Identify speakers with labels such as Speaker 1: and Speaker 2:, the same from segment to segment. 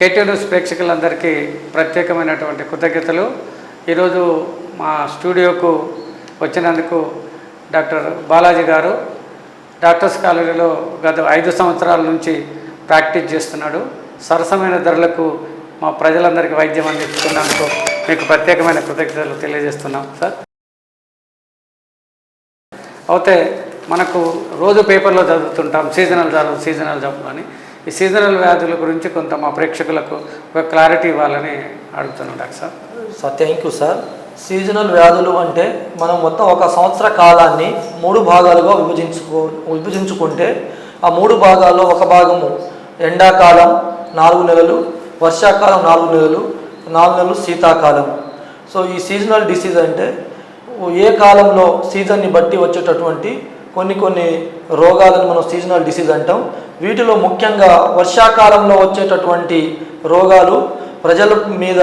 Speaker 1: KT news ప్రేక్షకులందరికీ ప్రత్యేకమైనటువంటి కృతజ్ఞతలు. ఈరోజు మా స్టూడియోకు వచ్చినందుకు డాక్టర్ బాలాజీ గారు డాక్టర్స్ కాలేజీలో గత ఐదు సంవత్సరాల నుంచి ప్రాక్టీస్ చేస్తున్నాడు. సరసమైన ధరలకు మా ప్రజలందరికీ వైద్యం అందిస్తున్నందుకు మీకు ప్రత్యేకమైన కృతజ్ఞతలు తెలియజేస్తున్నాం సార్. అయితే మనకు రోజు పేపర్లో చదువుతుంటాం సీజనల్ జబ్బు సీజనల్ జాబ్ అని. ఈ సీజనల్ వ్యాధుల గురించి కొంత మా ప్రేక్షకులకు ఒక క్లారిటీ ఇవ్వాలని అడుగుతున్నాను doctor sir.
Speaker 2: Sir thank you sir seasonal వ్యాధులు అంటే మనం మొత్తం ఒక సంవత్సర కాలాన్ని మూడు భాగాలుగా విభజించుకో విభజించుకుంటే ఆ మూడు భాగాల్లో ఒక భాగము ఎండాకాలం నాలుగు నెలలు వర్షాకాలం నాలుగు నెలలు నాలుగు నెలలు శీతాకాలం. సో ఈ సీజనల్ డిసీజ్ అంటే ఏ కాలంలో సీజన్ని బట్టి వచ్చేటటువంటి కొన్ని కొన్ని రోగాలను మనం సీజనల్ డిసీజ్ అంటాం. వీటిలో ముఖ్యంగా వర్షాకాలంలో వచ్చేటటువంటి రోగాలు ప్రజల మీద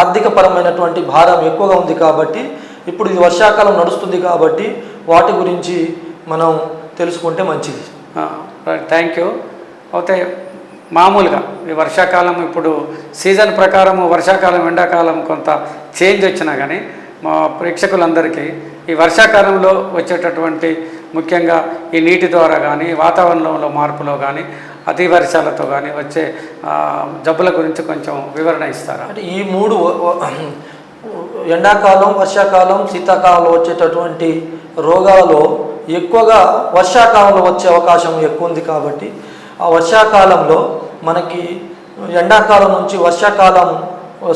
Speaker 2: ఆర్థికపరమైనటువంటి భారం ఎక్కువగా ఉంది కాబట్టి ఇప్పుడు ఇది వర్షాకాలం నడుస్తుంది కాబట్టి వాటి గురించి మనం తెలుసుకుంటే మంచిది.
Speaker 1: థ్యాంక్ యూ అయితే మామూలుగా ఈ వర్షాకాలం ఇప్పుడు సీజన్ ప్రకారం వర్షాకాలం ఎండాకాలం కొంత చేంజ్ వచ్చినా కానీ మా ప్రేక్షకులందరికీ ఈ వర్షాకాలంలో వచ్చేటటువంటి ముఖ్యంగా ఈ నీటి ద్వారా కానీ వాతావరణంలో మార్పులో కానీ అతి వర్షాలతో కానీ వచ్చే జబ్బుల గురించి కొంచెం వివరణ ఇస్తారా?
Speaker 2: అంటే ఈ మూడు ఎండాకాలం వర్షాకాలం శీతాకాలంలో వచ్చేటటువంటి రోగాలలో ఎక్కువగా వర్షాకాలంలో వచ్చే అవకాశం ఎక్కువ ఉంది కాబట్టి ఆ వర్షాకాలంలో మనకి ఎండాకాలం నుంచి వర్షాకాలం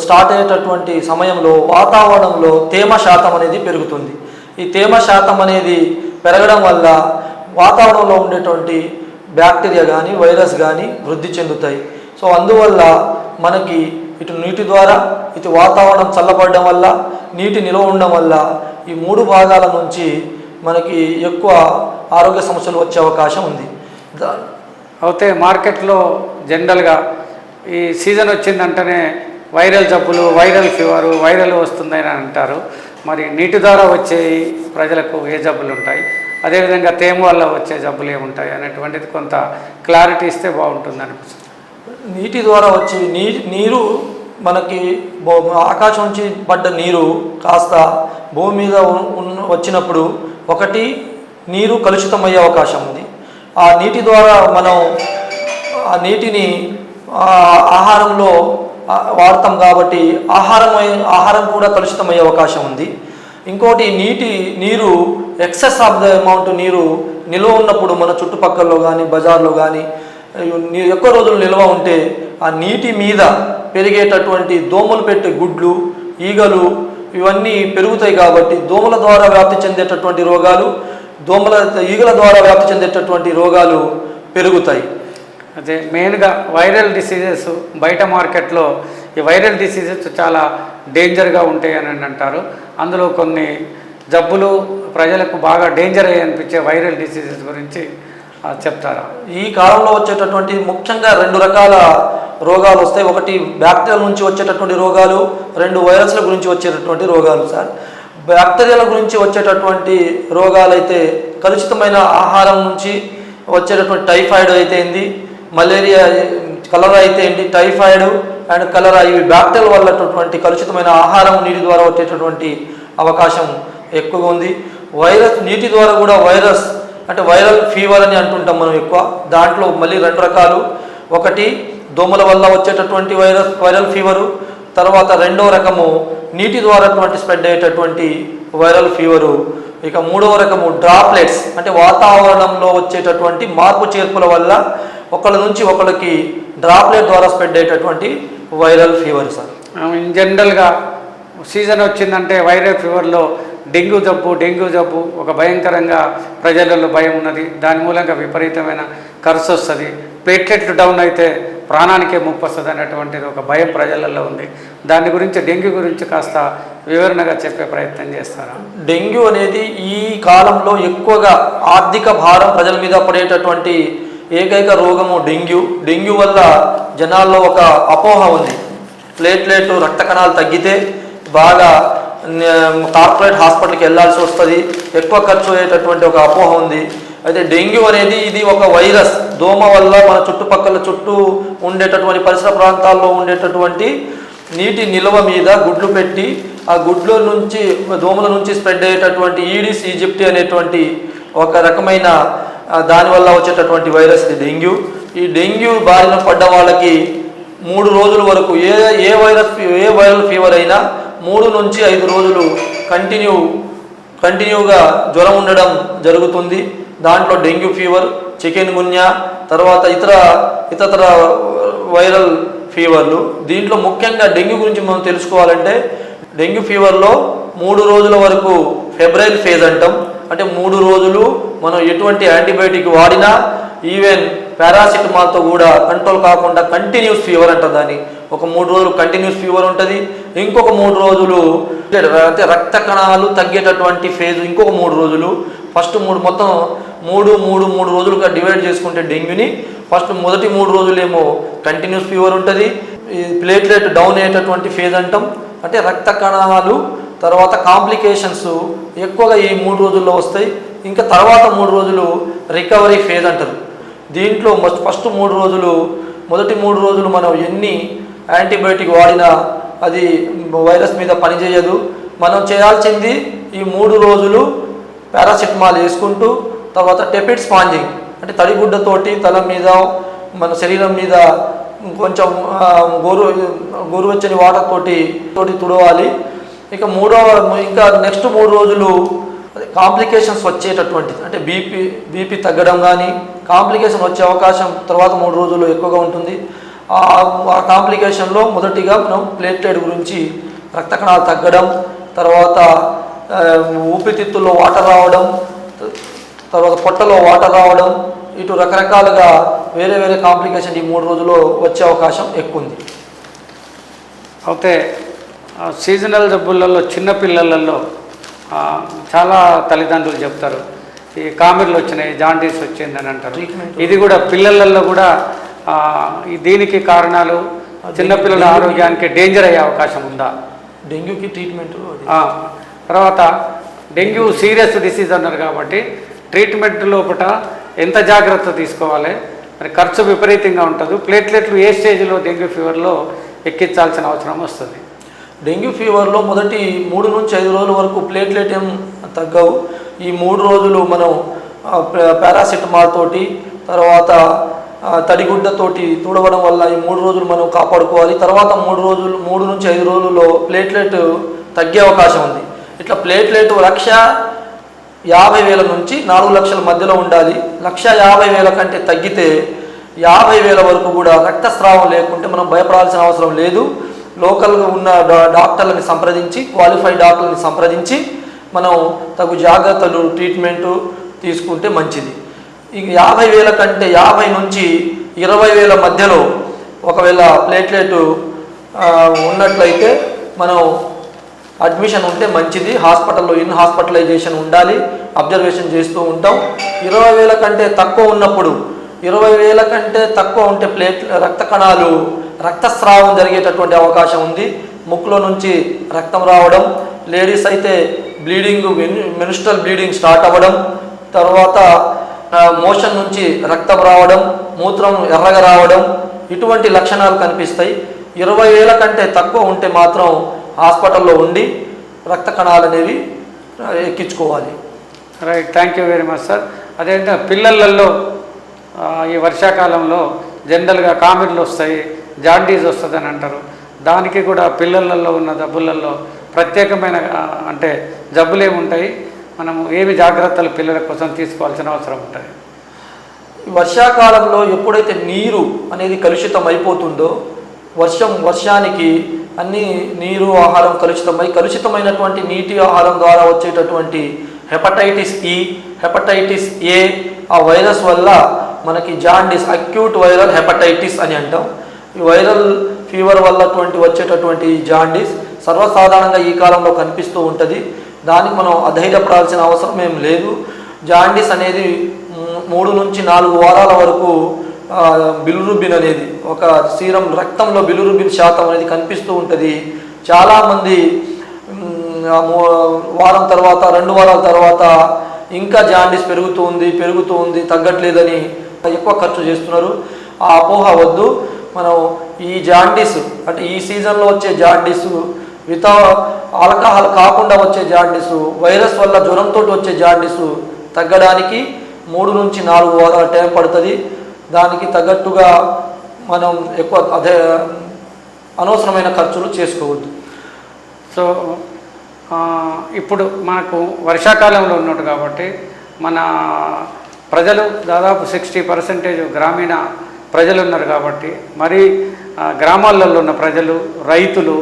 Speaker 2: స్టార్ట్ అయ్యేటటువంటి సమయంలో వాతావరణంలో తేమ శాతం అనేది పెరుగుతుంది. ఈ తేమ శాతం అనేది పెరగడం వల్ల వాతావరణంలో ఉండేటువంటి బ్యాక్టీరియా కానీ వైరస్ కానీ వృద్ధి చెందుతాయి. సో అందువల్ల మనకి ఇటు నీటి ద్వారా ఇటు వాతావరణం చల్లబడడం వల్ల నీటి నిల్వ ఉండడం వల్ల ఈ మూడు భాగాల నుంచి మనకి ఎక్కువ ఆరోగ్య సమస్యలు వచ్చే అవకాశం ఉంది.
Speaker 1: అయితే మార్కెట్లో జనరల్గా ఈ సీజన్ వచ్చిందంటేనే వైరల్ జబ్బులు వైరల్ ఫీవరు వైరల్ వస్తుందని అంటారు. మరి నీటి ద్వారా వచ్చే ప్రజలకు ఏ జబ్బులు ఉంటాయి? అదేవిధంగా తేమ వల్ల వచ్చే జబ్బులు ఏముంటాయి? అనేటువంటిది కొంత క్లారిటీ ఇస్తే బాగుంటుంది అనిపిస్తుంది.
Speaker 2: నీటి ద్వారా వచ్చే నీ నీరు మనకి ఆకాశం నుంచి పడ్డ నీరు కాస్త భూమి మీద వచ్చినప్పుడు ఒకటి నీరు కలుషితమయ్యే అవకాశం ఉంది. ఆ నీటి ద్వారా మనం ఆ నీటిని ఆహారంలో వాడతాం కాబట్టి ఆహారం ఆహారం కూడా కలుషితమయ్యే అవకాశం ఉంది. ఇంకోటి నీటి నీరు ఎక్సెస్ ఆఫ్ ద అమౌంట్ నీరు నిల్వ ఉన్నప్పుడు మన చుట్టుపక్కల్లో కానీ బజార్లో కానీ ఎక్కువ రోజులు నిల్వ ఉంటే ఆ నీటి మీద పెరిగేటటువంటి దోమలు పెట్టే గుడ్లు ఈగలు ఇవన్నీ పెరుగుతాయి కాబట్టి దోమల ద్వారా వ్యాప్తి చెందేటటువంటి రోగాలు దోమల ఈగల ద్వారా వ్యాప్తి చెందేటటువంటి రోగాలు పెరుగుతాయి.
Speaker 1: అదే మెయిన్గా వైరల్ డిసీజెస్ బయట మార్కెట్లో ఈ వైరల్ డిసీజెస్ చాలా డేంజర్గా ఉంటాయి అని అంటారు. అందులో కొన్ని జబ్బులు ప్రజలకు బాగా డేంజర్ అయ్యి అనిపించే వైరల్ డిసీజెస్ గురించి చెప్తారా?
Speaker 2: ఈ కాలంలో వచ్చేటటువంటి ముఖ్యంగా రెండు రకాల రోగాలు వస్తాయి. ఒకటి బ్యాక్టీరియల్ నుంచి వచ్చేటటువంటి రోగాలు రెండు వైరస్ల గురించి వచ్చేటటువంటి రోగాలు సార్. బ్యాక్టీరియాల గురించి వచ్చేటటువంటి రోగాలు అయితే కలుషితమైన ఆహారం నుంచి వచ్చేటటువంటి టైఫాయిడ్ అయితే ఏంది? మలేరియా కలరా అయితే ఏంటి? టైఫాయిడ్ అండ్ కలరా ఇవి బ్యాక్టీరియల్ వల్లటువంటి కలుషితమైన ఆహారం నీటి ద్వారా వచ్చేటటువంటి అవకాశం ఎక్కువగా ఉంది. వైరస్ నీటి ద్వారా కూడా వైరస్ అంటే వైరల్ ఫీవర్ అని అంటుంటాం మనం ఎక్కువ. దాంట్లో మళ్ళీ రెండు రకాలు. ఒకటి దోమల వల్ల వచ్చేటటువంటి వైరస్ వైరల్ ఫీవరు. తర్వాత రెండో రకము నీటి ద్వారా స్ప్రెడ్ అయ్యేటటువంటి వైరల్ ఫీవరు. ఇక మూడవ రకము డ్రాప్లెట్స్. అంటే వాతావరణంలో వచ్చేటటువంటి మార్పు చేర్పుల వల్ల ఒకళ్ళ నుంచి ఒకళ్ళకి డ్రాప్లెట్ ద్వారా స్ప్రెడ్ అయ్యేటటువంటి వైరల్ ఫీవర్ సార్
Speaker 1: ఇన్ జనరల్గా సీజన్ వచ్చిందంటే వైరల్ ఫీవర్లో డెంగ్యూ జబ్బు డెంగ్యూ జబ్బు ఒక భయంకరంగా ప్రజలలో భయం ఉన్నది. దాని మూలంగా విపరీతమైన ఖర్చు వస్తుంది. ప్లేట్లెట్లు డౌన్ అయితే ప్రాణానికే ముప్పు వస్తుంది అనేటువంటిది ఒక భయం ప్రజలలో ఉంది. దాని గురించి డెంగ్యూ గురించి కాస్త వివరణగా చెప్పే ప్రయత్నం చేస్తారా?
Speaker 2: డెంగ్యూ అనేది ఈ కాలంలో ఎక్కువగా ఆర్థిక భారం ప్రజల మీద పడేటటువంటి ఏకైక రోగము డెంగ్యూ. డెంగ్యూ వల్ల జనాల్లో ఒక అపోహ ఉంది. ప్లేట్లెట్ రక్త కణాలు తగ్గితే బాగా కార్పొరేట్ హాస్పిటల్కి వెళ్ళాల్సి వస్తుంది. ఎక్కువ ఖర్చు అయ్యేటటువంటి ఒక అపోహ ఉంది. అయితే డెంగ్యూ అనేది ఇది ఒక వైరస్. దోమ వల్ల మన చుట్టుపక్కల చుట్టూ ఉండేటటువంటి పరిసర ప్రాంతాల్లో ఉండేటటువంటి నీటి నిల్వ మీద గుడ్లు పెట్టి ఆ గుడ్ల నుంచి దోమల నుంచి స్ప్రెడ్ అయ్యేటటువంటి ఈడిస్ ఈజిప్టి అనేటువంటి ఒక రకమైన దానివల్ల వచ్చేటటువంటి వైరస్ ఇది డెంగ్యూ. ఈ డెంగ్యూ బారిన పడ్డ వాళ్ళకి మూడు రోజుల వరకు ఏ ఏ వైరస్ ఏ వైరల్ ఫీవర్ అయినా మూడు నుంచి ఐదు రోజులు కంటిన్యూ కంటిన్యూగా జ్వరం ఉండడం జరుగుతుంది. దాంట్లో డెంగ్యూ ఫీవర్ చికెన్ గున్యా తర్వాత ఇతర ఇతర వైరల్ ఫీవర్లు. దీంట్లో ముఖ్యంగా డెంగ్యూ గురించి మనం తెలుసుకోవాలంటే డెంగ్యూ ఫీవర్లో మూడు రోజుల వరకు ఫెబ్రైల్ ఫేజ్ అంటాం. అంటే మూడు రోజులు మనం ఎటువంటి యాంటీబయాటిక్ వాడినా ఈవెన్ పారాసిటమాల్తో కూడా కంట్రోల్ కాకుండా కంటిన్యూస్ ఫీవర్ అంటారు దాన్ని. ఒక మూడు రోజులు కంటిన్యూస్ ఫీవర్ ఉంటుంది. ఇంకొక మూడు రోజులు అంటే రక్త కణాలు తగ్గేటటువంటి ఫేజ్ ఇంకొక మూడు రోజులు. ఫస్ట్ మూడు మొత్తం మూడు మూడు మూడు రోజులుగా డివైడ్ చేసుకుంటే డెంగ్యూని. ఫస్ట్ మొదటి మూడు రోజులేమో కంటిన్యూస్ ఫీవర్ ఉంటుంది. ఈ ప్లేట్లెట్ డౌన్ అయ్యేటటువంటి ఫేజ్ అంటాం. అంటే రక్త కణాలు తర్వాత కాంప్లికేషన్స్ ఎక్కువగా ఈ మూడు రోజుల్లో వస్తాయి. ఇంకా తర్వాత మూడు రోజులు రికవరీ ఫేజ్ అంటారు. దీంట్లో మస్ట్ ఫస్ట్ మూడు రోజులు మొదటి మూడు రోజులు మనం ఎన్ని యాంటీబయోటిక్ వాడినా అది వైరస్ మీద పనిచేయదు మనం చేయాల్సింది ఈ మూడు రోజులు పారాసిటమాల్ వేసుకుంటూ తర్వాత టెపిడ్ స్పాంజింగ్. అంటే తడిగుడ్డతోటి తల మీద మన శరీరం మీద కొంచెం గోరు గోరువెచ్చని వాటర్ తోటి తోటి తుడవాలి. ఇక మూడవ ఇంకా నెక్స్ట్ మూడు రోజులు కాంప్లికేషన్స్ వచ్చేటటువంటిది. అంటే బీపీ బీపీ తగ్గడం కానీ కాంప్లికేషన్ వచ్చే అవకాశం తర్వాత మూడు రోజులు ఎక్కువగా ఉంటుంది. ఆ కాంప్లికేషన్లో మొదటిగా మనం ప్లేట్లెట్ గురించి రక్త కణాలు తగ్గడం తర్వాత ఊపిరితిత్తుల్లో వాటర్ రావడం తర్వాత పొట్టలో వాటర్ రావడం ఇటు రకరకాలుగా వేరే వేరే కాంప్లికేషన్ ఈ మూడు రోజుల్లో వచ్చే అవకాశం ఎక్కువ ఉంది.
Speaker 1: అయితే సీజనల్ జబ్బులలో చిన్న పిల్లలలో ఆ, చాలా తల్లిదండ్రులు చెప్తారు. ఈ కామెర్లు వచ్చినాయి జాండీస్ వచ్చిందని అంటారు. ఇది కూడా పిల్లలలో కూడా దీనికి కారణాలు చిన్నపిల్లల ఆరోగ్యానికి డేంజర్ అయ్యే అవకాశం ఉందా?
Speaker 2: డెంగ్యూకి ట్రీట్మెంట్
Speaker 1: తర్వాత డెంగ్యూ సీరియస్ డిసీజ్ అన్నారు కాబట్టి ట్రీట్మెంట్ లోపల ఎంత జాగ్రత్త తీసుకోవాలి? మరి ఖర్చు విపరీతంగా ఉంటుంది. ప్లేట్లెట్లు ఏ స్టేజ్లో డెంగ్యూ ఫీవర్లో ఎక్కించాల్సిన అవసరం వస్తుంది?
Speaker 2: డెంగ్యూ ఫీవర్లో మొదటి మూడు నుంచి ఐదు రోజుల వరకు ప్లేట్లెట్ ఏం తగ్గవు. ఈ మూడు రోజులు మనం పారాసిటమాల్ తోటి తర్వాత తడిగుడ్డతోటి తుడవడం వల్ల ఈ మూడు రోజులు మనం కాపాడుకోవాలి. తర్వాత మూడు రోజులు మూడు నుంచి ఐదు రోజుల్లో ప్లేట్లెట్ తగ్గే అవకాశం ఉంది. ఇట్లా ప్లేట్లెట్ లక్ష యాభై వేల నుంచి నాలుగు లక్షల మధ్యలో ఉండాలి. లక్ష యాభై వేల కంటే తగ్గితే యాభై వేల వరకు కూడా రక్తస్రావం లేకుంటే మనం భయపడాల్సిన అవసరం లేదు. లోకల్గా ఉన్న డాక్టర్లని సంప్రదించి క్వాలిఫైడ్ డాక్టర్ని సంప్రదించి మనం తగు జాగ్రత్తలు ట్రీట్మెంటు తీసుకుంటే మంచిది. ఇక యాభై వేల కంటే యాభై నుంచి ఇరవై వేల మధ్యలో ఒకవేళ ప్లేట్లెట్ ఉన్నట్లయితే మనం అడ్మిషన్ ఉంటే మంచిది. హాస్పిటల్లో ఇన్ హాస్పిటలైజేషన్ ఉండాలి. అబ్జర్వేషన్ చేస్తూ ఉంటాం. ఇరవై వేల కంటే తక్కువ ఉన్నప్పుడు ఇరవై వేల కంటే తక్కువ ఉంటే ప్లేట్ రక్త కణాలు రక్తస్రావం జరిగేటటువంటి అవకాశం ఉంది. ముక్కులో నుంచి రక్తం రావడం లేడీస్ అయితే బ్లీడింగ్ మెనిస్ట్రల్ బ్లీడింగ్ స్టార్ట్ అవ్వడం తర్వాత మోషన్ నుంచి రక్తం రావడం మూత్రం ఎర్రగా రావడం ఇటువంటి లక్షణాలు కనిపిస్తాయి. ఇరవై వేల కంటే తక్కువ ఉంటే మాత్రం హాస్పిటల్లో ఉండి రక్త కణాలు అనేవి ఎక్కించుకోవాలి.
Speaker 1: Right thank you very much sir. అదేవిధంగా పిల్లలలో ఈ వర్షాకాలంలో జనరల్గా కామెర్లు వస్తాయి. జాండీస్ వస్తుందని అంటారు. దానికి కూడా పిల్లలలో ఉన్న జబ్బులలో ప్రత్యేకమైన అంటే జబ్బులు ఉంటాయి. మనము ఏమి జాగ్రత్తలు పిల్లల కోసం తీసుకోవాల్సిన అవసరం ఉంటుంది
Speaker 2: వర్షాకాలంలో ఎప్పుడైతే నీరు అనేది కలుషితం అయిపోతుందో వర్షం వర్షానికి అన్ని నీరు ఆహారం కలుషితమై కలుషితమైనటువంటి నీటి ఆహారం ద్వారా వచ్చేటటువంటి హెపటైటిస్ ఈ హెపటైటిస్ ఏ ఆ వైరస్ వల్ల మనకి జాండిస్ అక్యూట్ వైరల్ హెపటైటిస్ అని అంటాం. ఈ వైరల్ ఫీవర్ వల్ల వచ్చేటటువంటి జాండీస్ సర్వసాధారణంగా ఈ కాలంలో కనిపిస్తూ ఉంటుంది. దానికి మనం అధైర్యపడాల్సిన అవసరం ఏం లేదు. జాండీస్ అనేది మూడు నుంచి నాలుగు వారాల వరకు బిలురుబిన్ అనేది ఒక సీరం రక్తంలో బిలురుబిన్ శాతం అనేది కనిపిస్తూ ఉంటుంది. చాలామంది వారం తర్వాత రెండు వారాల తర్వాత ఇంకా జాండీస్ పెరుగుతూ ఉంది పెరుగుతూ ఉంది తగ్గట్లేదని ఎక్కువ ఖర్చు చేస్తున్నారు. ఆ అపోహ వద్దు. మనం ఈ జాండీస్ అంటే ఈ సీజన్లో వచ్చే జాండీస్ వితా ఆల్కహాల్ కాకుండా వచ్చే జాండీసు వైరస్ వల్ల జ్వరంతో వచ్చే జాండీసు తగ్గడానికి మూడు నుంచి నాలుగు వారాల టైం పడుతుంది. దానికి తగ్గట్టుగా మనం ఎక్కువ అదే అనవసరమైన ఖర్చులు చేసుకోవద్దు.
Speaker 1: సో ఇప్పుడు మనకు వర్షాకాలంలో ఉన్నట్టు కాబట్టి మన ప్రజలు దాదాపు సిక్స్టీ పర్సెంటేజ్ గ్రామీణ ప్రజలు ఉన్నారు కాబట్టి మరి గ్రామాలలో ఉన్న ప్రజలు రైతులు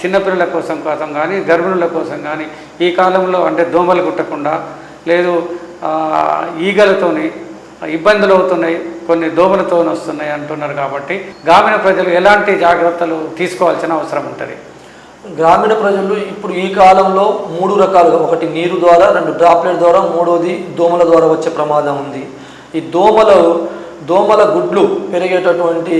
Speaker 1: చిన్నపిల్లల కోసం కోసం కానీ గర్భిణుల కోసం కానీ ఈ కాలంలో అంటే దోమలు కుట్టకుండా లేదు ఈగలతోని ఇబ్బందులు అవుతున్నాయి కొన్ని దోమలతో వస్తున్నాయి అంటున్నారు కాబట్టి గ్రామీణ ప్రజలు ఎలాంటి జాగ్రత్తలు తీసుకోవాల్సిన అవసరం ఉంటుంది?
Speaker 2: గ్రామీణ ప్రజలు ఇప్పుడు ఈ కాలంలో మూడు రకాలుగా ఒకటి నీరు ద్వారా రెండు డ్రాప్లెట్ ద్వారా మూడోది దోమల ద్వారా వచ్చే ప్రమాదం ఉంది. ఈ దోమలు దోమల గుడ్లు పెరిగేటటువంటి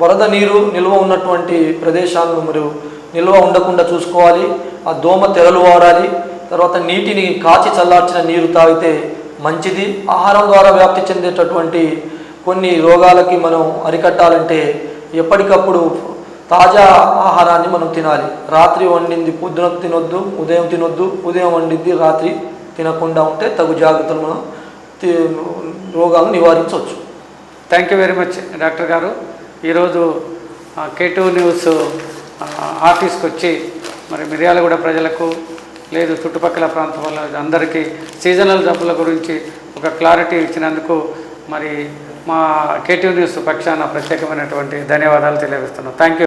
Speaker 2: వరద నీరు నిల్వ ఉన్నటువంటి ప్రదేశాలను మరియు నిల్వ ఉండకుండా చూసుకోవాలి. ఆ దోమ తెరలు వాడాలి. తర్వాత నీటిని కాచి చల్లార్చిన నీరు తాగితే మంచిది. ఆహారం ద్వారా వ్యాప్తి చెందేటటువంటి కొన్ని రోగాలకి మనం అరికట్టాలంటే ఎప్పటికప్పుడు తాజా ఆహారాన్ని మనం తినాలి. రాత్రి వండింది పొద్దున తినొద్దు ఉదయం తినొద్దు ఉదయం వండింది రాత్రి తినకుండా ఉంటే తగు జాగ్రత్తలు మనం రోగాలను నివారించవచ్చు.
Speaker 1: Thank you very much doctor గారు. ఈరోజు కేటూ న్యూస్ ఆఫీస్కి వచ్చి మరి మిర్యాలగూడ ప్రజలకు లేదు చుట్టుపక్కల ప్రాంతం అందరికీ సీజనల్ జబ్బుల గురించి ఒక క్లారిటీ ఇచ్చినందుకు మరి మా కేటీవ్ న్యూస్ పక్షాన ప్రత్యేకమైనటువంటి ధన్యవాదాలు తెలియజేస్తున్నాం. Thank you